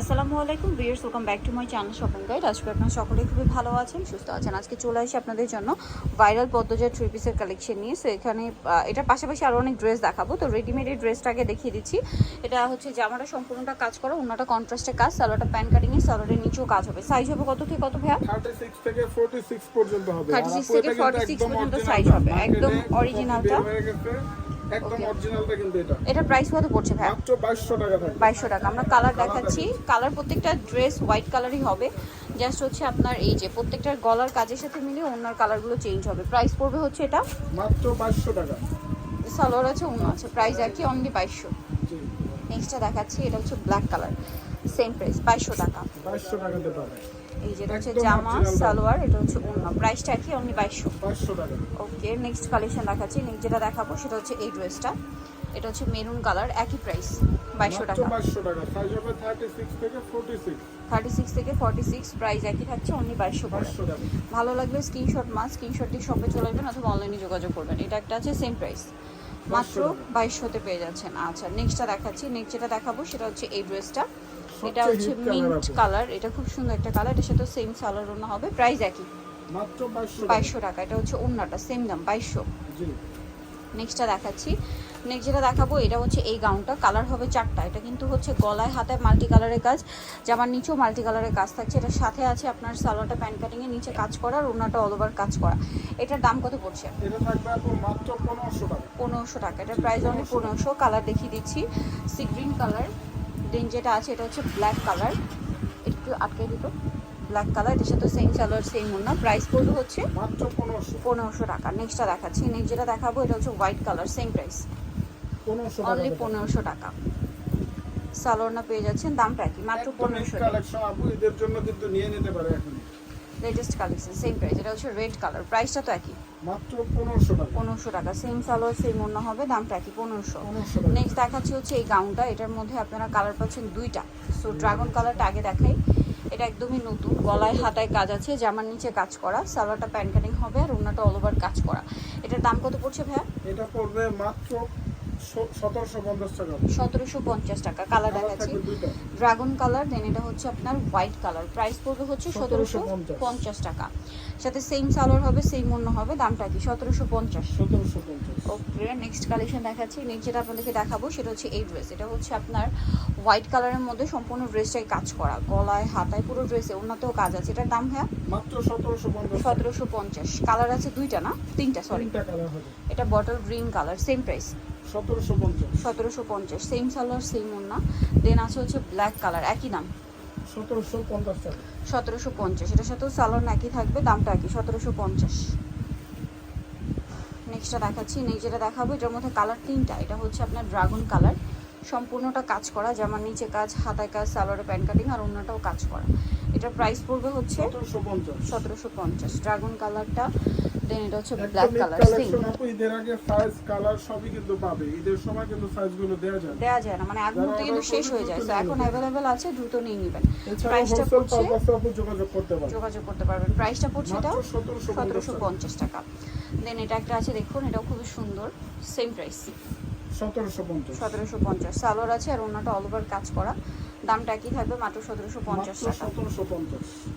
আসসালামু আলাইকুম viewers welcome back to my channel shopping guide. আজকে আপনারা সকলে খুবই ভালো আছেন সুস্থ আছেন। আজকে চলে আসি আপনাদের জন্য ভাইরাল পদ্মজার থ্রি পিসের কালেকশন নিয়ে। সো এখানে এটার পাশাপাশি আরও অনেক ড্রেস দেখাবো। তো রেডিমেড রেডিমেডের ড্রেসটাকে দেখিয়ে দিচ্ছি। এটা হচ্ছে জামাটা সম্পূর্ণটা কাজ করা অন্যটা কন্ট্রাস্টে কাজ সালোয়ারটা প্যান কাটিংয়ে সালোয়ারের নিচেও কাজ হবে। সাইজ হবে কত থেকে কত ভাইয়া? 36 থেকে 46 পর্যন্ত হবে। 36 থেকে 46 পর্যন্ত সাইজ হবে, একদম originalটা। একদম অরিজিনালটা কিন্তু এটা। এটা প্রাইস কত পড়ছে ভাইয়া মাত্র 2200 টাকা টাকা। আমরা কালার দেখাচ্ছি। কালার প্রত্যেকটা ড্রেস হোয়াইট কালারই হবে। জাস্ট হচ্ছে আপনার এই যে প্রত্যেকটার গলার কাজের সাথে কালারগুলো চেঞ্জ হবে। প্রাইস পড়বে হচ্ছে এটা? মাত্র 2200 টাকা। সালোয়ার আছে আছে। প্রাইস একই অনলি বাইশশো। জি। নেক্সটটা দেখাচ্ছি এটা হচ্ছে ব্ল্যাক কালার সেম প্রাইস বাইশশো টাকা। 2200 টাকাতে পাবে। এই যেটা হচ্ছে জামা সালোয়ার এটা হচ্ছে প্রাইসটা অনলি বাইশশো। 2200 টাকা। ওকে নেক্সট কালেকশন দেখাচ্ছি। নেক্সট যেটা দেখাবো সেটা হচ্ছে এই ড্রেসটা এটা হচ্ছে মেরুন কালার একই প্রাইস বাইশশো টাকা। 2200 টাকা। সাইজ হবে 36 থেকে 46 থার্টি সিক্স থেকে ফর্টি সিক্স প্রাইস একই থাকছে অনলি বাইশশো করে। 2200 টাকা। ভালো লাগলে স্ক্রিনশট মাস স্ক্রিনশট দিয়ে শপে চলে আসবেন অথবা অনলাইনে যোগাযোগ করবেন। এটা একটা আছে সেম প্রাইস মাত্র বাইশশোতে পেয়ে যাচ্ছেন। আচ্ছা নেক্সটটা দেখাচ্ছি। নেক্সট যেটা দেখাবো সেটা হচ্ছে এই ড্রেসটা এটা হচ্ছে মিন্ট কালার এটা খুব সুন্দর একটা কালার এটার সাথে সেম সালোয়ার ওনা হবে প্রাইস একই। মাত্র 2200 টাকা। এটা হচ্ছে অন্যটা সেম দাম বাইশশো। জি। নেক্সটটা দেখাচ্ছি। নেক্সট যেটা দেখাবো এটা হচ্ছে এই গাউনটা কালার হবে চারটা। এটা কিন্তু হচ্ছে গলায় হাতে মাল্টি কালারের কাজ জামার নিচেও মাল্টি কালারের কাজ থাকছে। এটার সাথে আছে আপনার সালোয়ারটা প্যান্ট কাটিংয়ের নিচে কাজ করা আর ওনাটা অল ওভার কাজ করা। এটার দাম কত পড়ছে? এটা থাকবে আপু মাত্র 1500 টাকা। পনেরোশো টাকা এটার প্রাইস অনলি পনেরোশো। কালার দেখিয়ে দিচ্ছি। সি গ্রিন কালার দেন যেটা আছে এটা হচ্ছে ব্ল্যাক কালার একটু আটকে দিত। ব্ল্যাক কালার এটার সাথে সেম সালোয়ার সেম না প্রাইস পড়বে হচ্ছে মাত্র পনেরোশো। পনেরোশো টাকা। নেক্সটটা দেখাচ্ছি। নেক্সট যেটা দেখাবো এটা হচ্ছে হোয়াইট কালার সেম প্রাইস 1500 টাকা অনলি পনেরোশো টাকা। সালোয়ারনা পেয়ে যাচ্ছেন দামটা কি মাত্র পনেরোশো টাকা। কালেকশন আপু এদের জন্য কিন্তু নিয়ে নিতে পারে এখন লেটেস্ট কালেকশন সেম প্রাইস এটা হচ্ছে রেড কালার প্রাইসটা তো একই। মাত্র 1500 টাকা। পনেরোশো টাকা সেম সালোয়ার সেম অন্য হবে দামটা একই পনেরোশো। 1500 টাকা। নেক্সট দেখাচ্ছি হচ্ছে এই গাউনটা এটার মধ্যে আপনারা কালার পাচ্ছেন দুইটা। সো ড্রাগন কালারটা আগে দেখাই। এটা একদমই নতুন গলায় হাতায় কাজ আছে জামার নিচে কাজ করা সালোয়ারটা প্যান্ট কাটিং হবে আর অন্যটা অল ওভার কাজ করা। এটার দাম কত পড়ছে ভাইয়া? এটা পড়বে মাত্র সতেরোশো পঞ্চাশ টাকা। কালার দেখাচ্ছি। ড্রাগন কালার দেন এটা হচ্ছে আপনার হোয়াইট কালার প্রাইস পড়বে হচ্ছে সতেরোশো পঞ্চাশ। টাকা। সাথে সেম সালোয়ার হবে সেম অন্য হবে দামটা কি? সতেরোশো পঞ্চাশ। ওকে নেক্সট কালেকশন দেখাচ্ছি। নেক্সট যেটা আপনাদেরকে দেখাবো সেটা হচ্ছে এই ড্রেস এটা হচ্ছে আপনার হোয়াইট কালারের মধ্যে সম্পূর্ণ ড্রেসটাই কাজ করা। গলায় হাতায় পুরো ড্রেসে অন্যতেও কাজ আছে। এটার দাম হ্যাঁ মাত্র সতেরোশো পঞ্চাশ। কালার আছে দুইটা না? তিনটা সরি এটা bottle green colour same price সতেরোশো পঞ্চাশ। সতেরোশো পঞ্চাশ সেম সালোয়ার সেম দেন আছে হচ্ছে ব্ল্যাক কালার একই দাম। সতেরোশো পঞ্চাশ সতেরোশো পঞ্চাশ এটার সাথেও সালোয়ার একই থাকবে দামটা একই সতেরোশো পঞ্চাশ। নেক্সটটা দেখাচ্ছি নেক্সট যেটা দেখাবো এটার মধ্যে কালার তিনটা এটা হচ্ছে আপনার ড্রাগন কালার সম্পূর্ণটা কাজ করা যেমন নিচে কাজ হাতায় কাজ সালোয়ারে প্যান্ট কাটিং আর অন্যটাও কাজ করা। এটার প্রাইস পড়বে হচ্ছে সতেরোশো পঞ্চাশ। ড্রাগন কালারটা দেন এটা হচ্ছে ব্ল্যাক কালার ঈদের আগে সাইজ কালার সবই কিন্তু পাবে। ঈদের সময় কিন্তু সাইজগুলো দেওয়া যায়। দেওয়া যায় না মানে আগ মুহূর্তে কিন্তু শেষ হয়ে যায়। তো এখন অ্যাভেলেবেল আছে দ্রুত নিয়ে নেবেন। প্রাইসটা পড়ছে যোগাযোগ করতে পারে যোগাযোগ করতে পারবেন। প্রাইসটা পড়ছে পঞ্চাশ পঞ্চাশ টাকা। দেন এটা একটা আছে দেখুন এটাও খুবই সুন্দর। সেম প্রাইস সতেরোশো পঞ্চাশ। সালোয়ার আছে আর অন্যটা অল ওভার কাজ করা। দামটা একই থাকবে মাত্র সতেরোশো পঞ্চাশ টাকা।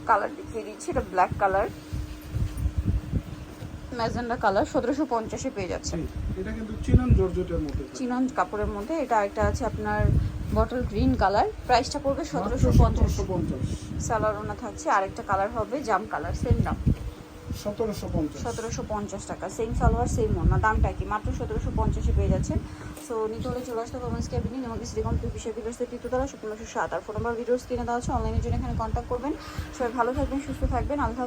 কালার দেখিয়ে দিচ্ছি এটা ব্ল্যাক কালার ম্যাজেন্ডা কালার সতেরোশো পঞ্চাশে পেয়ে যাচ্ছে। এটা কিন্তু চিনন জর্জেটের মধ্যে চিনন কাপড়ের মধ্যে। এটা একটা আছে আপনার বটল গ্রিন কালার প্রাইসটা পড়বে সতেরোশো পঞ্চাশ। সতেরোশো পঞ্চাশ। সালোয়ার ওনা থাকছে আরেকটা কালার হবে জাম কালার সেম দাম। সতেরোশো পঞ্চাশ। টাকা। সেম সালোয়ার না, দামটা কি মাত্র সতেরোশো পঞ্চাশে সো নিতে হলে আর ফোন দেওয়া আছে। অনলাইনের জন্য এখানে করবেন। সবাই ভালো থাকবেন, সুস্থ থাকবেন। আল্লাহ